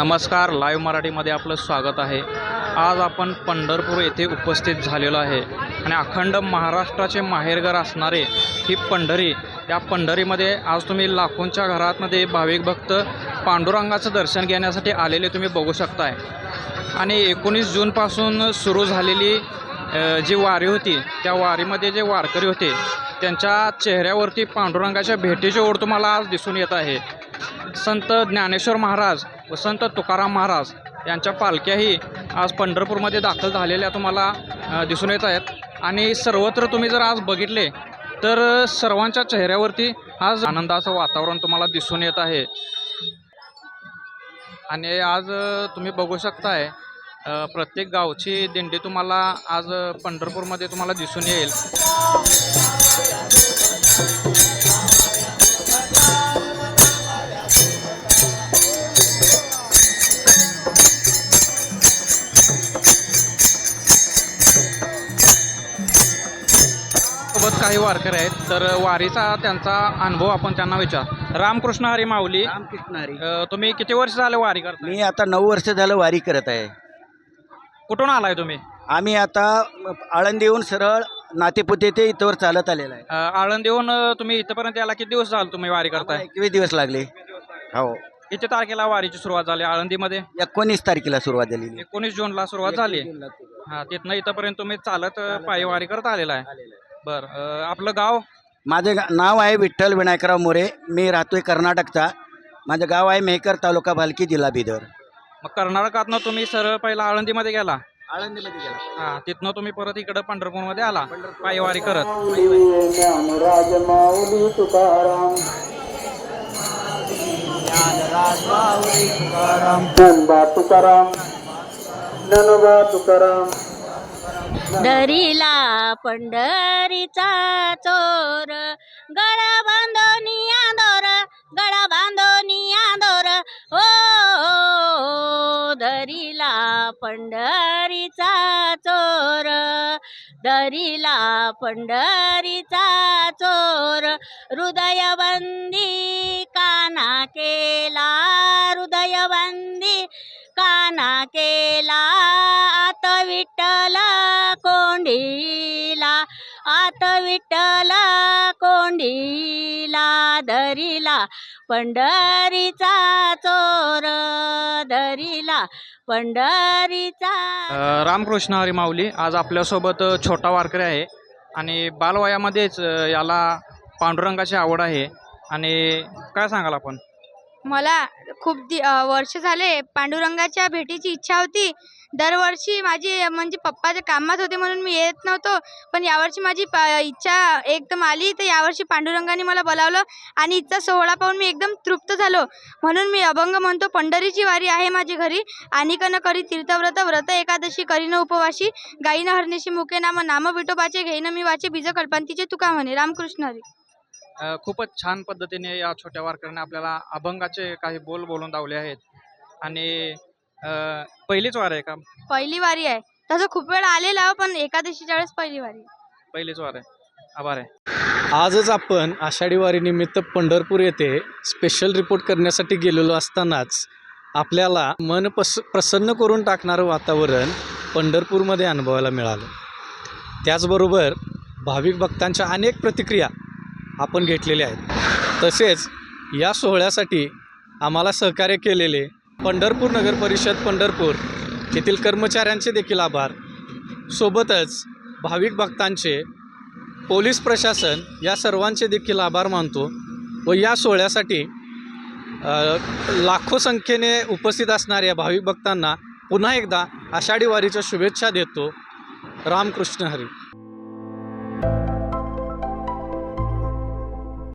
नमस्कार लाईव्ह मराठीमध्ये आपलं स्वागत आहे. आज आपण पंढरपूर येथे उपस्थित झालेलो आहे आणि अखंड महाराष्ट्राचे माहेरघर असणारे ही पंढरी या पंढरीमध्ये आज तुम्ही लाखोंच्या घरातमध्ये भाविक भक्त पांडुरंगाचं दर्शन घेण्यासाठी आलेले तुम्ही बघू शकताय. आणि एकोणीस जूनपासून सुरू झालेली जी वारी होती त्या वारीमध्ये जे वारकरी होते त्यांच्या चेहऱ्यावरती पांडुरंगाच्या भेटीची ओढ तुम्हाला आज दिसून येत आहे. संत ज्ञानेश्वर महाराज व संत तुकाराम महाराज यांच्या पालख्याही आज पंढरपूरमध्ये दाखल झालेल्या तुम्हाला दिसून येत आहेत. आणि सर्वत्र तुम्ही जर आज बघितले तर सर्वांच्या चेहऱ्यावरती आज आनंदाचं वातावरण तुम्हाला दिसून येत आहे. आणि आज तुम्ही बघू शकताय प्रत्येक गावची दिंडी तुम्हाला आज पंढरपूरमध्ये तुम्हाला दिसून येईल. काही वारकरी आहेत तर वारीचा त्यांचा अनुभव आपण त्यांना विचार. रामकृष्ण हरी माऊली रामकृष्ण हरी. अ, तुम्ही किती वर्ष झाले वारी करता मी आता नऊ वर्ष झालं वारी करत आहे. कुठून आलाय तुम्ही? आम्ही आता आळंदीहून सरळ नातेपुते ते इथवर चालत आलेला आहे. अ, आळंदीहून अ, तुम्ही इथपर्यंत याला किती दिवस झाले तुम्ही वारी करताय? एकवीस दिवस लागले. हो. किती तारखेला वारीची सुरुवात झाली आळंदीमध्ये? एकोणीस तारखेला सुरुवात झालेली एकोणीस जूनला सुरुवात झाली. हा तिथनं इथपर्यंत तुम्ही चालत अ, पायी वारी करत आलेला आहे. बर अ, आपलं गाव? माझे गा- नाव आहे विठ्ठल विनायकराव मोरे. मी राहतोय कर्नाटकचा. माझं गाव आहे मेहकर तालुका भालकी जिल्हा बिदर. मग कर्नाटकातनं तुम्ही सरळ पहिला आळंदीमध्ये गेला? आळंदीमध्ये गेला. हा तिथनं तुम्ही परत इकडं पंढरपूरमध्ये आला? पायी वारी करत. ज्ञानराज माऊली तुकाराम. ज्ञानबा तुकाराम ज्ञानोबा तुकाराम. दरीला पंढरीचा चोर. गळा बांधोनिया दोर गळा बांधोनिया दोर. ओ धरीला पंढरीचा चोर. दरीला पंढरीचा चोर. हृदयबंदी काना केला हृदयबंदी काना केला. आत विठ्ठला कोंडीला आत विठ्ठला कोंडीला धरिला पंढरीचा चोर धरिला पंढरीचा रामकृष्ण हरी माऊली आज आपल्यासोबत छोटा वारकरी आहे आणि बालवयामध्येच याला पांडुरंगाची आवड आहे. आणि काय सांगाल आपण? मला खूप दि वर्ष झाले पांडुरंगाच्या भेटीची इच्छा होती. दरवर्षी माझी म्हणजे पप्पाच्या कामात होते म्हणून मी येत नव्हतो. पण यावर्षी माझी प इच्छा एकदम आली. तर यावर्षी पांडुरंगाने मला बोलावलं आणि इथचा सोहळा पाहून मी एकदम तृप्त झालो. म्हणून मी अभंग म्हणतो पंढरीची वारी आहे माझी घरी. आणि कन करी तीर्थव्रत व्रत एकादशी करीन उपवाशी. गायीन हरणेशी मुके नाम नाम विठोबाचे घेईन मी वाचे बीज कल्पांतीचे तुका म्हणे. रामकृष्ण हरी. खूपच छान पद्धतीने या छोट्या वारकऱ्याने आपल्याला अभंगाचे काही बोल बोलून दावले आहेत. आणि अ, पहिलीच वार आहे का? पहिली वारी आहे. तसं खूप वेळा आलेला आहो, पण एकादशीच्या वेळेस पहिली वारी. पहिलीच वार आहे. आभार आहे. आजच आपण आषाढी वारीनिमित्त पंढरपूर येथे स्पेशल रिपोर्ट करण्यासाठी गेलेलो असतानाच आपल्याला मन पस प्रसन्न करून टाकणारं वातावरण पंढरपूरमध्ये अनुभवायला मिळालं. त्याचबरोबर भाविक भक्तांच्या अनेक प्रतिक्रिया आपण घेतलेले आहेत. तसेच या सोहळ्यासाठी आम्हाला सहकार्य केलेले पंढरपूर नगर परिषद पंढरपूर येथील कर्मचाऱ्यांचे देखील आभार. सोबतच भाविक भक्तांचे पोलीस प्रशासन या सर्वांचे देखील आभार मानतो व या सोहळ्यासाठी लाखो संख्येने उपस्थित असणाऱ्या भाविक भक्तांना पुन्हा एकदा आषाढी वारीच्या शुभेच्छा देतो. रामकृष्ण हरी.